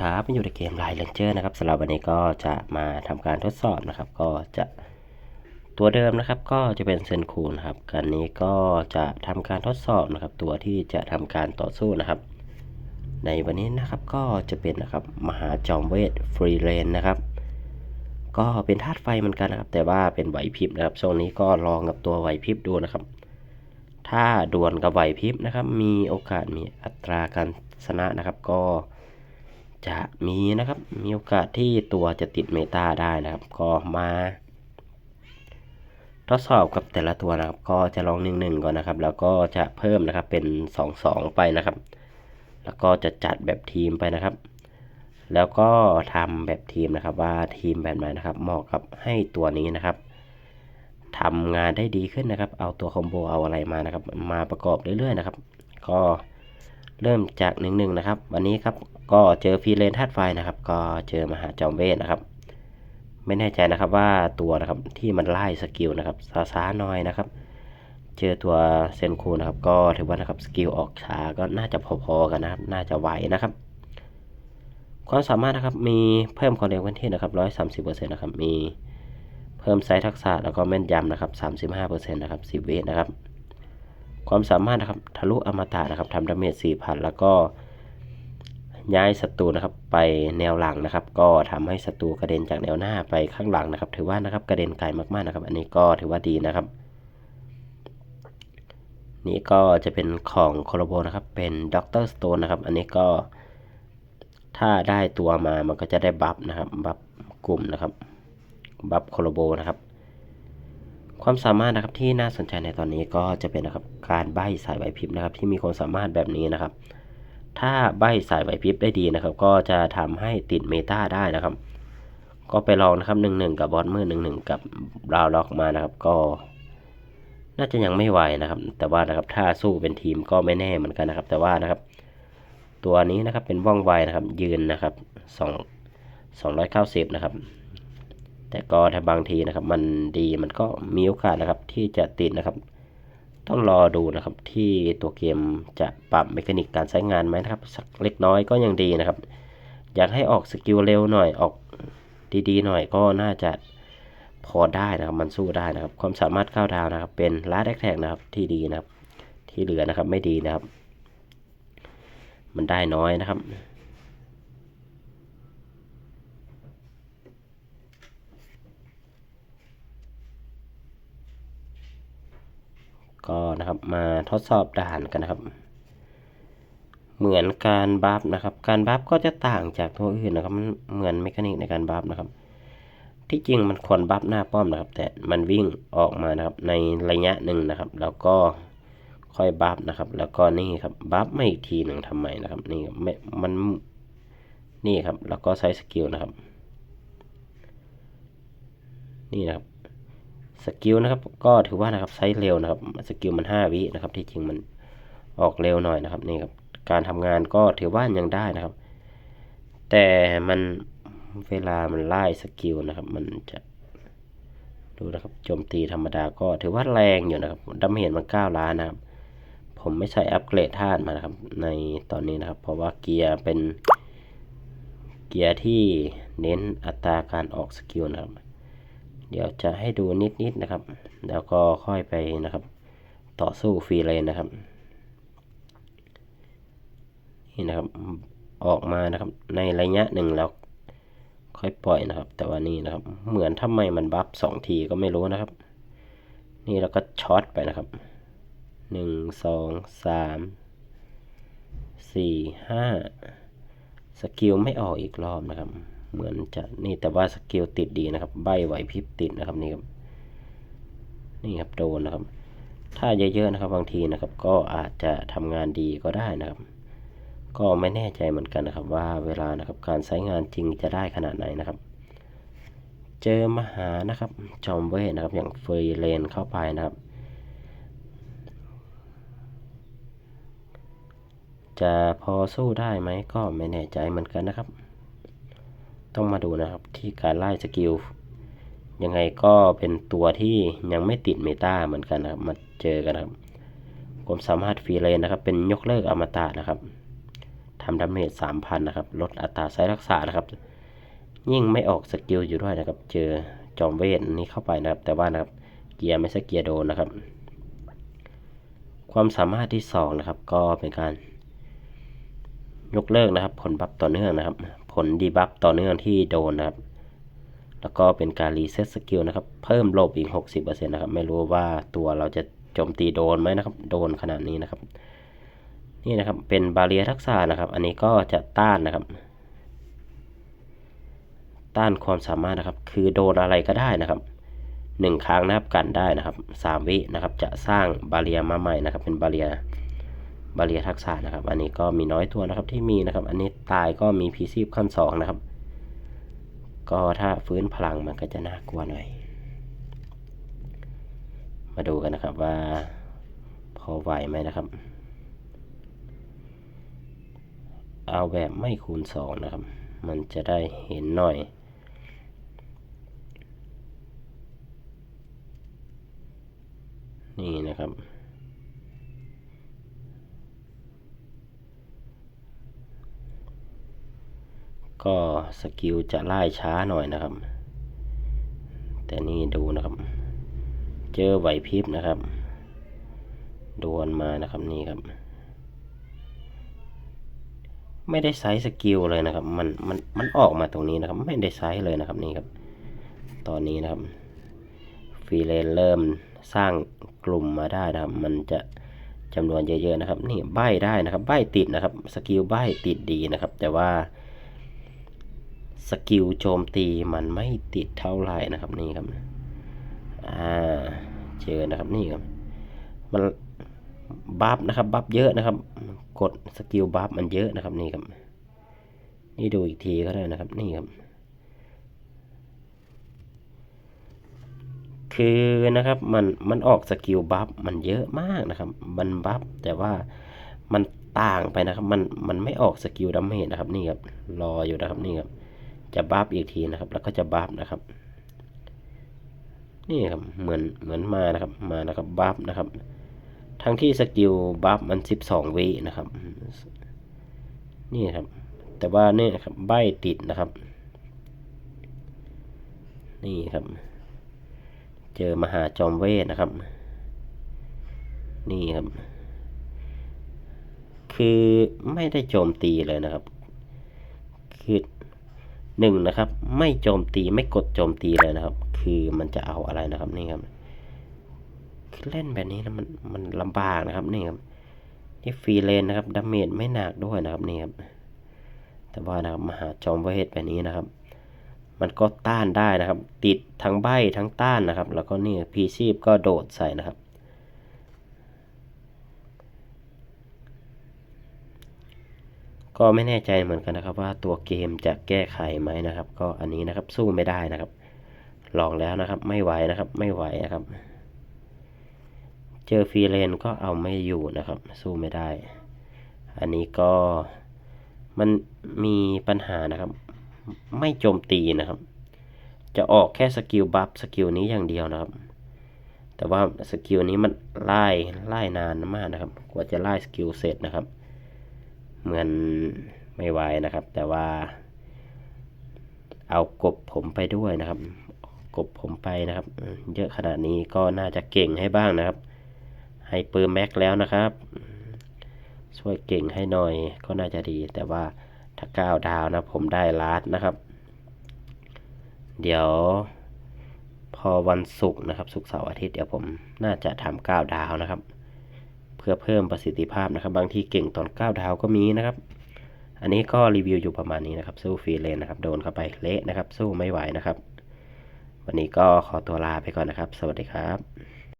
ครับมาอยู่ในเกมไลน์เลนเจอร์นะครับสำหรับวันนี้ก็จะมาทำการทดสอบนะครับ ก็จะตัวเดิมนะครับ ก็จะเป็นเซนคูนะครับการนี้ก็จะทำการทดสอบนะครับ ตัวที่จะทำการต่อสู้นะครับ ในวันนี้นะครับก็จะเป็นนะครับมหาจอมเวทฟรีเลนนะครับ ก็เป็นธาตุไฟเหมือนกันนะครับ แต่ว่าเป็นไหวพริบนะครับช่วงนี้ก็ลองกับตัวไหวพริบดูนะครับ ถ้าดวลกับไหวพริบนะครับ มีโอกาสมีอัตราการชนะนะครับ ก็ จะมีนะครับ มีโอกาสที่ตัวจะติดเมตาได้นะครับ ก็มา ทดสอบกับแต่ละตัวนะครับ ก็จะลองหนึ่งหนึ่งก่อนนะครับ แล้วก็จะเพิ่มนะครับเป็นสองสองไปนะครับ แล้วก็จะจัดแบบทีมไปนะครับ แล้วก็ทำแบบทีมนะครับ ว่าทีมแบบไหนนะครับเหมาะกับให้ตัวนี้นะครับทำงานได้ดีขึ้นนะครับ เอาตัวคอมโบเอาอะไรมานะครับ มาประกอบเรื่อยๆนะครับ ก็เริ่มจากหนึ่งหนึ่งนะครับ วันนี้ครับ ก็เจอฟีเลนธาตุไฟนะครับ ก็เจอมหาจอมเวทนะครับ ไม่แน่ใจนะครับว่าตัวนะครับที่มันไล่สกิลนะครับช้าหน่อยนะครับ เจอตัวเซนคูนะครับ ก็ถือว่านะครับสกิลออกช้าก็น่าจะพอๆกันนะครับ น่าจะไหวนะครับความสามารถนะครับมีเพิ่มความเร็วเคลื่อนที่นะครับร้อยสามสิบเปอร์เซ็นต์นะครับมีเพิ่มไซส์ทักษะแล้วก็แม่นยำนะครับสามสิบห้าเปอร์เซ็นต์นะครับสิบเวินะครับ ความสามารถนะครับทะลุอมตะนะครับทำดาเมจสี่พันแล้วก็ ย้ายศัตรูนะครับไปแนวหลังนะครับ ก็ทำให้ศัตรูกระเด็นจากแนวหน้าไปข้างหลังนะครับ ถือว่านะครับกระเด็นไกลมากๆนะครับ อันนี้ก็ถือว่าดีนะครับ นี่ก็จะเป็นของโคโลโบนะครับ เป็นด็อกเตอร์สโตนนะครับ อันนี้ก็ ถ้าได้ตัวมามันก็จะได้บัฟนะครับบัฟกลุ่มนะครับบัฟโคโลโบนะครับ ความสามารถนะครับที่น่าสนใจในตอนนี้ก็จะเป็นนะครับการใบ้สายไหวพริบนะครับ ที่มีความสามารถแบบนี้นะครับ ถ้าใบสายไหวพริบได้ดีนะครับ ก็จะทำให้ติดเมตาได้นะครับ ก็ไปลองนะครับหนึ่งหนึ่งกับบอสมือหนึ่งหนึ่งกับบราวล็อกมานะครับ ก็ น่าจะยังไม่ไหวนะครับ แต่ว่านะครับถ้าสู้เป็นทีมก็ไม่แน่เหมือนกันนะครับ แต่ว่านะครับ ตัวนี้นะครับเป็นว่องไวนะครับ ยืนนะครับสองสองร้อยเก้าสิบนะครับ แต่ก็ถ้าบางทีนะครับ มันดีมันก็มีโอกาสนะครับ ที่จะติดนะครับ ต้องรอดูนะครับ ที่ตัวเกมจะปรับเมคานิกการใช้งานไหมนะครับ สักเล็กน้อยก็ยังดีนะครับ อยากให้ออกสกิลเร็วหน่อยออกดีๆหน่อยก็น่าจะพอได้นะครับ มันสู้ได้นะครับ ความสามารถก้าวดาวนะครับ เป็นลาดแท็กนะครับที่ดีนะครับ ที่เหลือนะครับไม่ดีนะครับ มันได้น้อยนะครับ ก็นะครับมาทดสอบด่านกันนะครับ เหมือนการบัฟนะครับ การบัฟก็จะต่างจากตัวอื่นนะครับมันเหมือนเมคานิกในการบัฟนะครับ ที่จริงมันควรบัฟหน้าป้อมนะครับ แต่มันวิ่งออกมานะครับในระยะหนึ่งนะครับ แล้วก็ค่อยบัฟนะครับ แล้วก็นี่ครับบัฟมาอีกทีหนึ่งทำไมนะครับนี่ไม่มันนี่ครับแล้วก็ใช้สกิลนะครับ นี่นะครับ สกิลนะครับก็ถือว่านะครับใช้เร็วนะครับสกิลมัน 5 วินะครับที่จริงมันออกเร็วหน่อยนะครับนี่ครับการทำงานก็ถือว่ายังได้นะครับ แต่มันเวลามันไล่สกิลนะครับ มันจะดูนะครับโจมตีธรรมดาก็ถือว่าแรงอยู่นะครับดาเมจมัน9ล้านนะครับ ผมไม่ใช่อัปเกรดธาตุมานะครับ ในตอนนี้นะครับ เพราะว่าเกียร์เป็นเกียร์ที่เน้นอัตราการออกสกิลนะครับ เดี๋ยวจะให้ดูนิดๆนะครับ แล้วก็ค่อยไปนะครับ ต่อสู้ฟรีเลนนะครับ นี่นะครับ ออกมานะครับ ในระยะหนึ่งแล้วค่อยปล่อยนะครับ แต่ว่านี่นะครับ เหมือนทำไมมันบัฟสองทีก็ไม่รู้นะครับ นี่แล้วก็ช็อตไปนะครับหนึ่งสองสามสี่ห้าสกิลไม่ออกอีกรอบนะครับ เหมือนจะนี่แต่ว่าสกิลติดดีนะครับ ใบไหวพริบติดนะครับนี่ครับนี่ครับโดนนะครับ ถ้าเยอะๆนะครับบางทีนะครับ ก็อาจจะทำงานดีก็ได้นะครับ ก็ไม่แน่ใจเหมือนกันนะครับ ว่าเวลานะครับการใช้งานจริงจะได้ขนาดไหนนะครับ เจอมหานะครับจอมเวทนะครับ อย่างเฟยเลนเข้าไปนะครับ จะพอสู้ได้ไหมก็ไม่แน่ใจเหมือนกันนะครับ ต้องมาดูนะครับที่การไล่สกิลยังไงก็เป็นตัวที่ยังไม่ติดเมตาเหมือนกันนะครับ มาเจอกันนะครับผมสามารถฟรีเลนนะครับ เป็นยกเลิกอมตะนะครับทำดาเมจ3,000นะครับ ลดอัตราไซรักษานะครับ ยิ่งไม่ออกสกิลอยู่ด้วยนะครับ เจอจอมเวทนี้เข้าไปนะครับ แต่ว่านะครับเกียร์ไม่ใช่เกียร์โดนนะครับ ความสามารถที่2นะครับ ก็เป็นการยกเลิกนะครับ ผลบัฟต่อเนื่องนะครับ ผลดีบัฟต่อเนื่องที่โดนนะครับ แล้วก็เป็นการรีเซ็ตสกิลนะครับ เพิ่มโลบอีก 60%นะครับ ไม่รู้ว่าตัวเราจะโจมตีโดนไหมนะครับ โดนขนาดนี้นะครับ นี่นะครับ เป็นบาเรียทักษะนะครับ อันนี้ก็จะต้านนะครับ ต้านความสามารถนะครับ คือโดนอะไรก็ได้นะครับหนึ่งครั้งนะครับกันได้นะครับสามวินะครับ จะสร้างบาเรียมาใหม่นะครับ เป็นบาเรีย บาเรียทักษะนะครับ อันนี้ก็มีน้อยตัวนะครับที่มีนะครับ อันนี้ตายก็มีพีซีขั้นสองนะครับ ก็ถ้าฟื้นพลังมันก็จะน่ากลัวหน่อย มาดูกันนะครับว่า พอไหวไหมนะครับ เอาแบบไม่คูณสองนะครับ มันจะได้เห็นหน่อยนี่นะครับ ก็สกิลจะไล่ช้าหน่อยนะครับ แต่นี่ดูนะครับ เจอไหวพริบนะครับ ดวลมานะครับนี่ครับ ไม่ได้ไซส์สกิลเลยนะครับ มันมันมันออกมาตรงนี้นะครับ ไม่ได้ไซส์เลยนะครับนี่ครับ ตอนนี้นะครับฟรีเลนเริ่มสร้างกลุ่มมาได้นะครับ มันจะจำนวนเยอะๆนะครับ นี่ใบได้นะครับ ใบติดนะครับ สกิลใบติดดีนะครับ แต่ว่า สกิลโจมตีมันไม่ติดเท่าไหร่นะครับนี่ครับอ่าเจอนะครับนี่ครับมันบัฟนะครับบัฟเยอะนะครับ กดสกิลบัฟมันเยอะนะครับนี่ครับ นี่ดูอีกทีก็ได้นะครับนี่ครับ คือนะครับมันมันออกสกิลบัฟมันเยอะมากนะครับ มันบัฟแต่ว่ามันต่างไปนะครับ มันมันไม่ออกสกิลดาเมจนะครับนี่ครับรออยู่นะครับนี่ครับ จะบัฟอีกทีนะครับ แล้วก็จะบัฟนะครับ นี่ครับเหมือนเหมือนมานะครับมานะครับบัฟนะครับ ทั้งที่สกิลบัฟมัน 12 วินะครับ นี่ครับ แต่ว่าเนี่ยครับใบติดนะครับ นี่ครับ เจอมหาจอมเวทนะครับ นี่ครับคือไม่ได้โจมตีเลยนะครับ คือ หนึ่งนะครับ ไม่โจมตีไม่กดโจมตีเลยนะครับ คือมันจะเอาอะไรนะครับนี่ครับคือเล่นแบบนี้นะมันมันลำบากนะครับนี่ครับนี่ฟรีเลนนะครับดาเมจไม่หนักด้วยนะครับนี่ครับแต่ว่านะครับมหาจอมเวทแบบนี้นะครับ มันก็ต้านได้นะครับ ติดทั้งใบทั้งต้านนะครับ แล้วก็นี่พีซีบก็โดดใส่นะครับ ก็ไม่แน่ใจเหมือนกันนะครับ ว่าตัวเกมจะแก้ไขไหมนะครับ ก็อันนี้นะครับสู้ไม่ได้นะครับ ลองแล้วนะครับ ไม่ไหวนะครับ ไม่ไหวนะครับ เจอฟรีเลนก็เอาไม่อยู่นะครับ สู้ไม่ได้ อันนี้ก็มันมีปัญหานะครับ ไม่โจมตีนะครับ จะออกแค่สกิลบัฟสกิลนี้อย่างเดียวนะครับ แต่ว่าสกิลนี้มันไล่ไล่นานมากนะครับ กว่าจะไล่สกิลเสร็จนะครับ เหมือนไม่ไหวนะครับ แต่ว่า เอากบผมไปด้วยนะครับ กบผมไปนะครับ เยอะขนาดนี้ก็น่าจะเก่งให้บ้างนะครับ ให้เปิร์แม็กแล้วนะครับ ช่วยเก่งให้หน่อยก็น่าจะดี แต่ว่าถ้าก้าวดาวนะผมได้ลาดนะครับ เดี๋ยวพอวันศุกร์นะครับศุกร์เสาร์อาทิตย์เดี๋ยวผมน่าจะทำก้าวดาวนะครับ เพื่อเพิ่มประสิทธิภาพนะครับ บางที่เก่งตอนก้าวดาวก็มีนะครับ อันนี้ก็รีวิวอยู่ประมาณนี้นะครับ สู้ฟรีเลนนะครับ โดนเข้าไปเละนะครับ สู้ไม่ไหวนะครับ วันนี้ก็ขอตัวลาไปก่อนนะครับ สวัสดีครับ